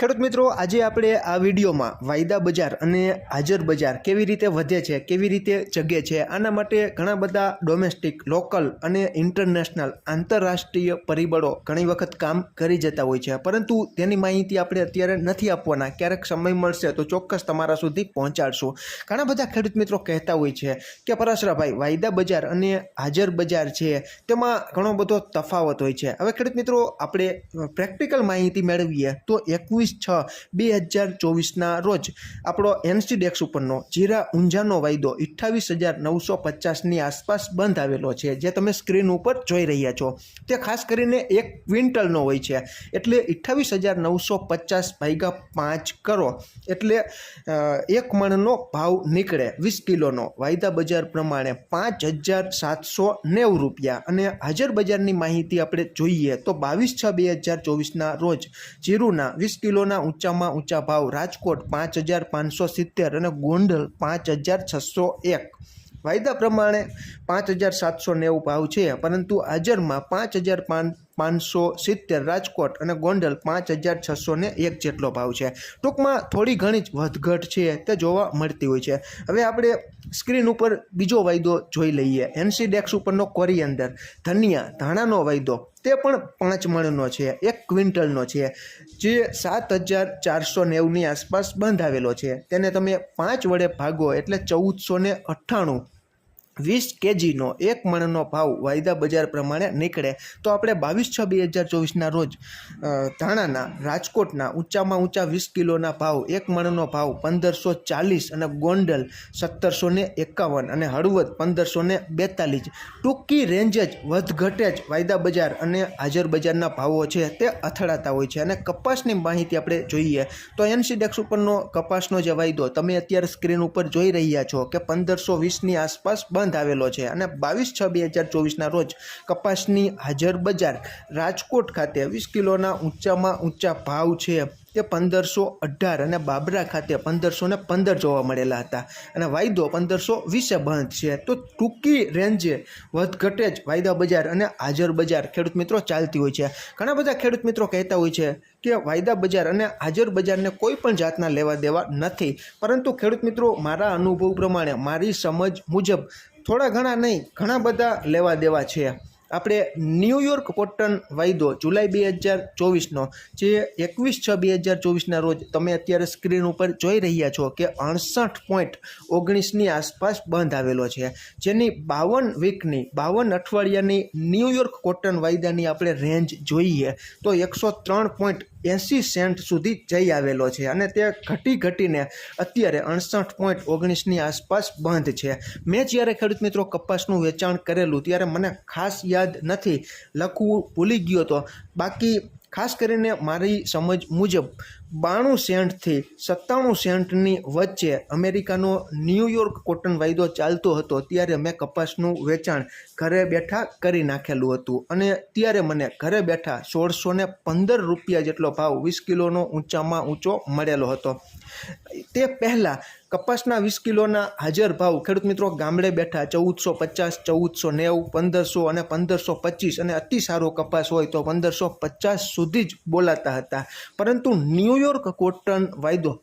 ખેડૂત મિત્રો, આજે આપણે આ વિડીયોમાં વાયદા બજાર અને હાજર બજાર કેવી રીતે વધે છે, કેવી રીતે જગે છે, આના માટે ઘણા બધા ડોમેસ્ટિક લોકલ અને ઇન્ટરનેશનલ આંતરરાષ્ટ્રીય પરિબળો ઘણી વખત કામ કરી જતા હોય છે. પરંતુ તેની માહિતી આપણે અત્યારે નથી આપવાના. ક્યારેક સમય મળશે તો ચોક્કસ તમારા સુધી પહોંચાડશું. ઘણા બધા ખેડૂત મિત્રો કહેતા હોય છે કે, પરાશરાભાઈ, વાયદા બજાર અને હાજર બજાર છે, તેમાં ઘણો બધો તફાવત હોય છે. હવે ખેડૂત મિત્રો, આપણે પ્રેક્ટિકલ માહિતી મેળવીએ તો એકવીસ છ, બે હજાર ચોવીસના રોજ. આપણો એનસીડેક્સ ઉપરનો જીરા ઊંઝાનો વાયદો અઠ્ઠાવીસ હજાર નવસો પચાસની આસપાસ બંધ આવેલો છે, જે તમે સ્ક્રીન ઉપર જોઈ રહ્યા છો. તે ખાસ કરીને એક ક્વિન્ટલનો હોય છે, એટલે અઠ્ઠાવીસ હજાર નવસો પચાસ ભાગ્યા પાંચ કરો, એટલે એક મણનો ભાવ નીકળે વીસ કિલોનો. વાયદા બજાર પ્રમાણે પાંચ હજાર સાતસો નેવું રૂપિયા. અને હાજર બજારની માહિતી આપણે જોઈએ તો બાવીસ છ, બે હજાર ચોવીસના રોજ જીરુના વીસ કિલોના ઊંચામાં ઊંચા ભાવ, રાજકોટ પાંચ હજાર પાંચસો સિત્તેર અને ગોંડલ પાંચ હજાર છસો એક. વાયદા પ્રમાણે પાંચ હજાર સાતસો નેવું ભાવ છે, પરંતુ હાજરમાં પાંચ હજાર પાન પાંચસો સિત્તેર રાજકોટ અને ગોંડલ પાંચ હજાર છસો ને એક જેટલો ભાવ છે. ટૂંકમાં થોડી ઘણી જ વધઘટ છે તે જોવા મળતી હોય છે. હવે આપણે સ્ક્રીન ઉપર બીજો વાયદો જોઈ લઈએ. એનસી ડેક્સ ઉપરનો કોરિયન્ડર ધનિયા, ધાણાનો વાયદો, તે પણ પાંચ મણનો છે, એક ક્વિન્ટલનો છે, જે સાત હજાર ચારસો નેવુંની આસપાસ બંધાવેલો છે. તેને તમે પાંચ વડે ભાગો એટલે ચૌદસો ને અઠ્ઠાણું વીસ કેજીનો એક મણનો ભાવ વાયદા બજાર પ્રમાણે નીકળે તો આપણે બાવીસ છ બે હજાર ચોવીસના રોજ ધાણાના, રાજકોટના ઊંચામાં ઊંચા વીસ કિલોના ભાવ, એક મણનો ભાવ પંદરસો ચાલીસ અને ગોંડલ સત્તરસો ને એકાવન અને હળવદ પંદરસો ને બેતાલીસ. ટૂંકી રેન્જ જ, વધઘટે જ વાયદા બજાર અને હાજર બજારના ભાવો છે તે અથડાતા હોય છે અને કપાસની માહિતી આપણે જોઈએ તો એનસીડેક્સ ઉપરનો કપાસનો જે વાયદો, તમે અત્યારે સ્ક્રીન ઉપર જોઈ રહ્યા છો કે પંદરસો વીસની આસપાસ બંધ આવેલો છે અને બાવીસ છ બે હજાર ચોવીસના રોજ કપાસની હાજર બજાર રાજકોટ ખાતે વીસ કિલોના ઊંચામાં ઊંચા ભાવ છે તે પંદરસો અઢાર અને બાબરા ખાતે પંદરસો ને પંદર જોવા મળેલા હતા. અને વાયદો પંદરસો વીસે બંધ છે. તો ટૂંકી રેન્જે વધઘટે જ વાયદા બજાર અને હાજર બજાર ખેડૂત મિત્રો ચાલતી હોય છે. ઘણા બધા ખેડૂત મિત્રો કહેતા હોય છે કે વાયદા બજાર અને હાજર બજારને કોઈ પણ જાતના લેવા દેવા નથી. પરંતુ ખેડૂત મિત્રો મારા અનુભવ પ્રમાણે મારી સમજ મુજબ થોડા ઘણા નહીં ઘણા બધા લેવા દેવા છે. આપણે ન્યૂયોર્ક કોટન વાયદો જુલાઈ બે હજાર ચોવીસનો, જે એકવીસ છ બે હજાર ચોવીસના રોજ તમે અત્યારે સ્ક્રીન ઉપર જોઈ રહ્યા છો કે અડસઠ પોઈન્ટ ઓગણીસની આસપાસ બંધ આવેલો છે. જેની બાવન વીકની બાવન અઠવાડિયાની ન્યૂયોર્ક કોટન વાયદાની આપણે રેન્જ જોઈએ તો એકસો ત્રણ પોઈન્ટ એંસી સેન્ટ સુધી જઈ આવેલો છે અને તે ઘટી ઘટીને અત્યારે અડસઠ પોઈન્ટ ઓગણીસની આસપાસ બંધ છે. મેં જ્યારે ખેડૂત મિત્રો કપાસનું વેચાણ કરેલું, ત્યારે મને ખાસ યાદ નથી. લખવું ભૂલી ગયો હતો બાકી ખાસ કરીને મારી સમજ મુજબ બાણું સેન્ટથી સત્તાણું સેન્ટની વચ્ચે અમેરિકાનો ન્યૂયોર્ક કોટન વાયદો ચાલતો હતો, ત્યારે મેં કપાસનું વેચાણ ઘરે બેઠા કરી નાખેલું હતું અને ત્યારે મને ઘરે બેઠા સોળસો ને પંદર રૂપિયા જેટલો ભાવ વીસ કિલોનો ઊંચામાં ઊંચો મળેલો હતો. તે પહેલાં કપાસના વીસ કિલોના હાજર ભાવ ખેડૂત મિત્રો ગામડે બેઠા ચૌદસો પચાસ, ચૌદસો નેવું, પંદરસો અને પંદરસો પચીસ અને અતિ સારો કપાસ હોય તો પંદરસો પચાસ સુધી જ બોલાતા હતા. પરંતુ ન્યૂયોર્ક કોટન વાયદો.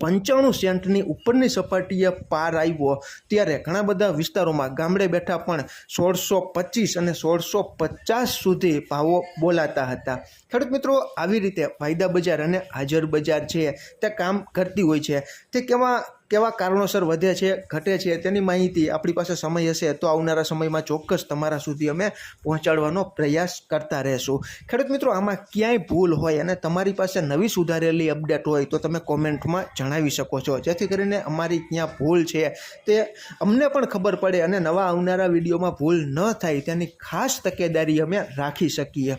પંચાણું સેન્ટની ઉપરની સપાટીએ પાર આવ્યો. ત્યારે ઘણા બધા વિસ્તારોમાં ગામડે બેઠા પણ સોળસો પચીસ અને સોળસો પચાસ સુધી ભાવો બોલાતા હતા. ખેડૂત મિત્રો, આવી રીતે વાયદા બજાર અને હાજર બજાર છે. તે કામ કરતી હોય છે. તે કેવા કેવા કારણોસર વધે છે, ઘટે છે તેની માહિતી આપણી પાસે સમય હશે તો આવનારા સમયમાં ચોક્કસ તમારા સુધી અમે પહોંચાડવાનો પ્રયાસ કરતા રહેશું. ખેડૂત મિત્રો, આમાં ક્યાંય ભૂલ હોય અને તમારી પાસે નવી સુધારેલી અપડેટ હોય તો તમે કોમેન્ટમાં જણાવી શકો છો. જેથી કરીને અમારી ત્યાં ભૂલ છે તે અમને પણ ખબર પડે અને નવા આવનારા વિડીયોમાં ભૂલ ન થાય તેની ખાસ તકેદારી અમે રાખી શકીએ.